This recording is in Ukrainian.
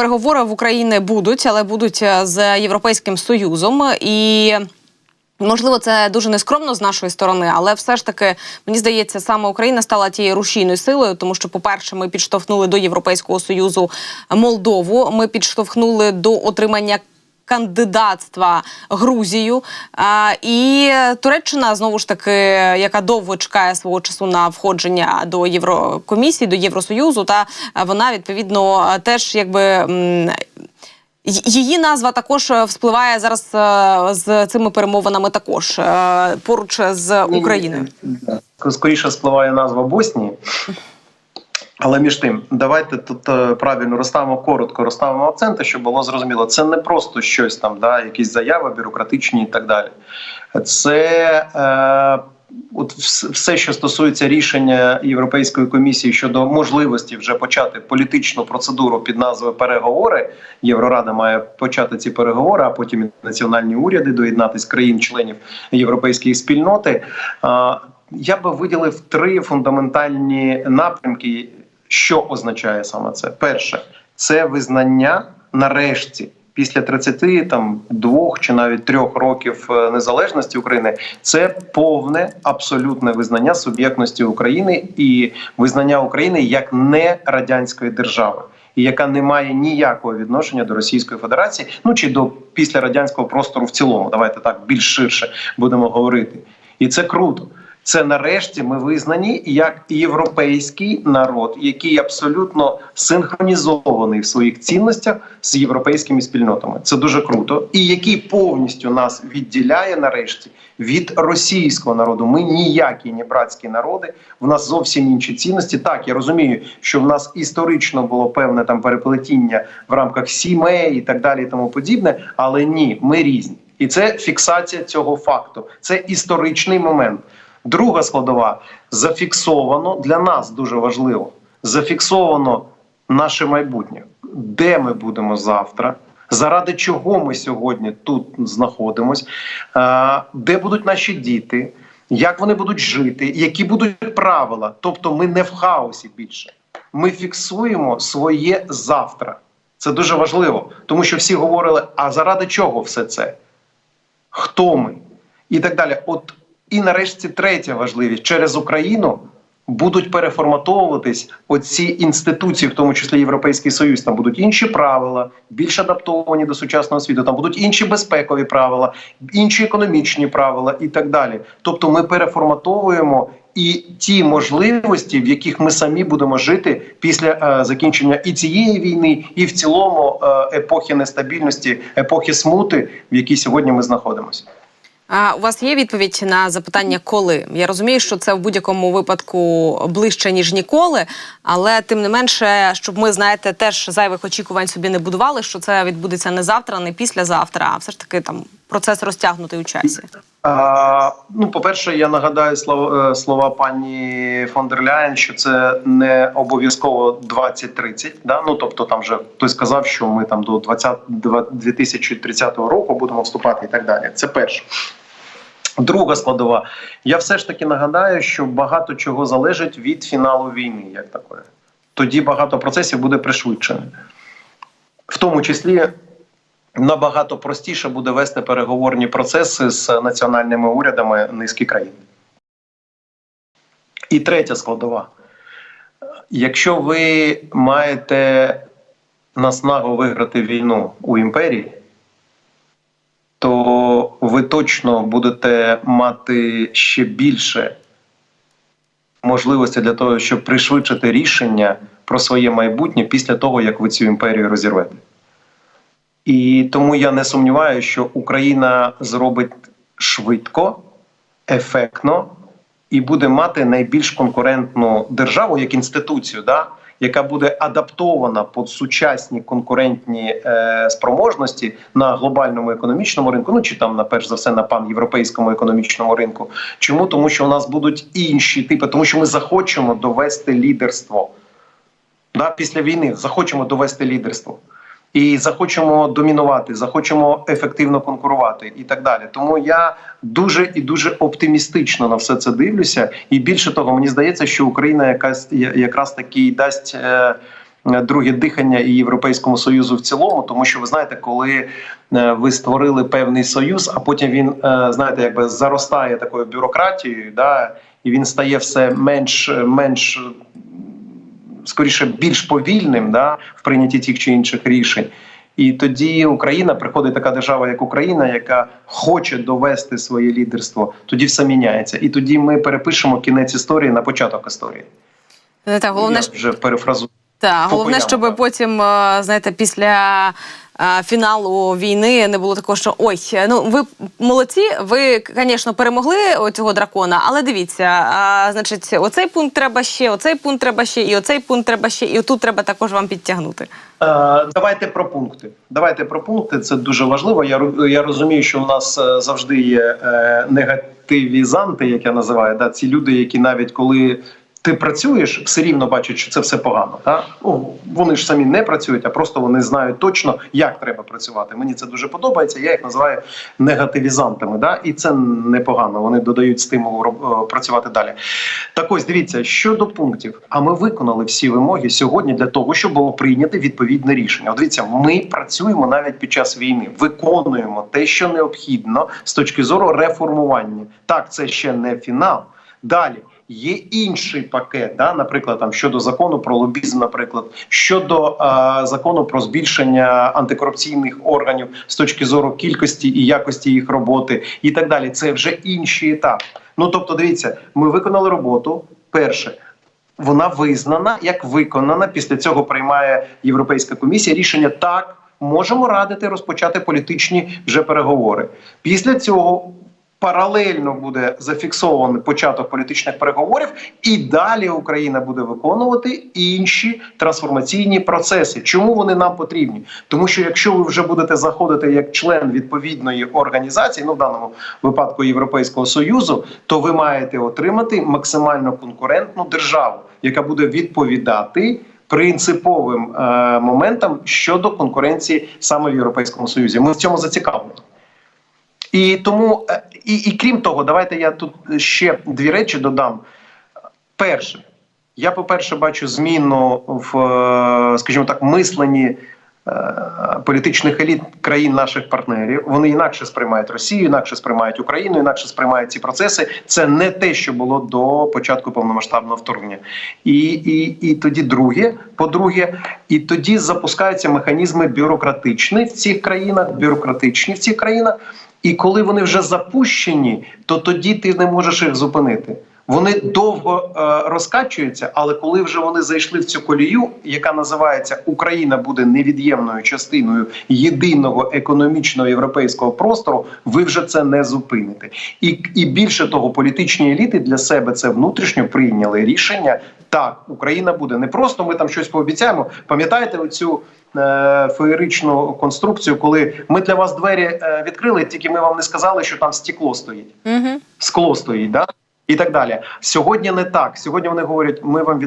переговори в Україні будуть, але будуть е, з Європейським Союзом і. Можливо, це дуже нескромно з нашої сторони, але все ж таки мені здається, саме Україна стала тією рушійною силою, тому що, по-перше, ми підштовхнули до Європейського союзу Молдову. Ми підштовхнули до отримання кандидатства Грузію. А, і Туреччина знову ж таки, яка довго чекає свого часу на входження до Єврокомісії, до Євросоюзу, та е, вона відповідно е, теж якби. Її назва також е, вспливає зараз е, з цими перемовинами, також е, поруч з Україною. Скоріше спливає назва Боснії. Але між тим, давайте тут е, правильно розставимо коротко, розставимо акценти, щоб було зрозуміло. Це не просто щось там, да, якісь заяви бюрократичні і так далі. Це е, от все, що стосується рішення Європейської комісії щодо можливості вже почати політичну процедуру під назвою переговори. Єврорада має почати ці переговори, а потім і національні уряди доєднатись країн-членів європейської спільноти. Е, я би виділив три фундаментальні напрямки, що означає саме це. Перше, це визнання нарешті. Після 30, там двох чи навіть трьох років е, незалежності України це повне абсолютне визнання суб'єктності України і визнання України як не радянської держави, і яка не має ніякого відношення до Російської Федерації, ну чи до післярадянського простору в цілому. Давайте так більш ширше будемо говорити. І це круто. Це нарешті ми визнані як європейський народ, який абсолютно синхронізований в своїх цінностях з європейськими спільнотами. Це дуже круто, і який повністю нас відділяє нарешті від російського народу. Ми ніякі не братські народи. В нас зовсім інші цінності. Так я розумію, що в нас історично було певне там переплетіння в рамках сімей і так далі, і тому подібне. Але ні, ми різні, і це фіксація цього факту. Це історичний момент. Друга складова зафіксовано для нас дуже важливо. Зафіксовано наше майбутнє, де ми будемо завтра, заради чого ми сьогодні тут знаходимось, де будуть наші діти, як вони будуть жити, які будуть правила. Тобто, ми не в хаосі більше. Ми фіксуємо своє завтра. Це дуже важливо, тому що всі говорили: а заради чого все це? Хто ми? І так далі. От і нарешті третя важливість через Україну будуть переформатовуватись оці інституції, в тому числі Європейський Союз. Там будуть інші правила, більш адаптовані до сучасного світу. Там будуть інші безпекові правила, інші економічні правила і так далі. Тобто, ми переформатовуємо. І ті можливості, в яких ми самі будемо жити після е, закінчення і цієї війни, і в цілому е, епохи нестабільності, епохи смути, в якій сьогодні ми знаходимося. А у вас є відповідь на запитання, коли? Я розумію, що це в будь-якому випадку ближче ніж ніколи, але тим не менше, щоб ми знаєте, теж зайвих очікувань собі не будували, що це відбудеться не завтра, не післязавтра, а все ж таки там процес розтягнутий у часі. А, ну, по-перше, я нагадаю слова, слова пані фон дер Ляєн, що це не обов'язково 2030. Да? Ну тобто, там вже хтось сказав, що ми там до 20, 2030 року будемо вступати і так далі. Це перше. Друга складова. Я все ж таки нагадаю, що багато чого залежить від фіналу війни, як такої. Тоді багато процесів буде пришвидшено. В тому числі набагато простіше буде вести переговорні процеси з національними урядами низки країн. І третя складова. Якщо ви маєте наснагу виграти війну у імперії, то ви точно будете мати ще більше можливості для того, щоб пришвидшити рішення про своє майбутнє після того, як ви цю імперію розірвете. І тому я не сумніваюся, що Україна зробить швидко, ефектно і буде мати найбільш конкурентну державу як інституцію, да, яка буде адаптована під сучасні конкурентні е, спроможності на глобальному економічному ринку, ну чи там на перш за все на пан-європейському економічному ринку. Чому тому, що у нас будуть інші типи, тому що ми захочемо довести лідерство да, після війни, захочемо довести лідерство. І захочемо домінувати, захочемо ефективно конкурувати і так далі. Тому я дуже і дуже оптимістично на все це дивлюся. І більше того, мені здається, що Україна якась якраз таки дасть е, друге дихання і Європейському Союзу в цілому, тому що ви знаєте, коли е, ви створили певний союз, а потім він е, знаєте, якби заростає такою бюрократією, да, і він стає все менш менш скоріше більш повільним да, в прийнятті тих чи інших рішень. І тоді Україна приходить така держава, як Україна, яка хоче довести своє лідерство. Тоді все міняється, і тоді ми перепишемо кінець історії на початок історії. Та так, головне, Я вже перефразую. Так, головне, щоб потім, е, знаєте, після е, фіналу війни не було такого, що ой, ну ви молодці, ви, звісно, перемогли цього дракона, але дивіться, а, значить, оцей пункт треба ще, оцей пункт треба ще, і оцей пункт треба ще, і отут треба також вам підтягнути. Е, Давайте про пункти. Давайте про пункти. Це дуже важливо. Я я розумію, що у нас завжди є негативізанти, як я називаю, да, ці люди, які навіть коли. Ти працюєш, все рівно бачать, що це все погано. Та? Ну, вони ж самі не працюють, а просто вони знають точно, як треба працювати. Мені це дуже подобається. Я їх називаю негативізантами. Да? І це непогано. Вони додають стимул е, працювати далі. Так ось дивіться щодо пунктів. А ми виконали всі вимоги сьогодні для того, щоб було прийнято відповідне рішення. От дивіться, ми працюємо навіть під час війни, виконуємо те, що необхідно з точки зору реформування. Так, це ще не фінал. Далі. Є інший пакет, да, наприклад, там щодо закону про лобізм, наприклад, щодо е, закону про збільшення антикорупційних органів з точки зору кількості і якості їх роботи, і так далі. Це вже інші етапи. Ну тобто, дивіться, ми виконали роботу. Перше, вона визнана як виконана. Після цього приймає Європейська комісія рішення так. Можемо радити розпочати політичні вже переговори. Після цього паралельно буде зафіксований початок політичних переговорів, і далі Україна буде виконувати інші трансформаційні процеси. Чому вони нам потрібні? Тому що якщо ви вже будете заходити як член відповідної організації, ну в даному випадку Європейського союзу, то ви маєте отримати максимально конкурентну державу, яка буде відповідати. Принциповим е, моментам щодо конкуренції саме в Європейському Союзі, ми в цьому зацікавлені. І тому, е, і, і крім того, давайте я тут ще дві речі додам. Перше, я, по-перше, бачу зміну в, е, скажімо так, мисленні е, політичних еліт країн наших партнерів. Вони інакше сприймають Росію, інакше сприймають Україну, інакше сприймають ці процеси. Це не те, що було до початку повномасштабного вторгнення. І, і, і тоді друге, по-друге, і тоді запускаються механізми бюрократичні в цих країнах, бюрократичні в цих країнах. І коли вони вже запущені, то тоді ти не можеш їх зупинити. Вони довго е, розкачуються, але коли вже вони зайшли в цю колію, яка називається Україна буде невід'ємною частиною єдиного економічного європейського простору, ви вже це не зупините. І, і більше того, політичні еліти для себе це внутрішньо прийняли рішення. Так, Україна буде не просто ми там щось пообіцяємо. Пам'ятаєте оцю е, феєричну конструкцію, коли ми для вас двері е, відкрили, тільки ми вам не сказали, що там стекло стоїть Угу. скло стоїть, да? і так далі. Сьогодні не так. Сьогодні вони говорять, ми вам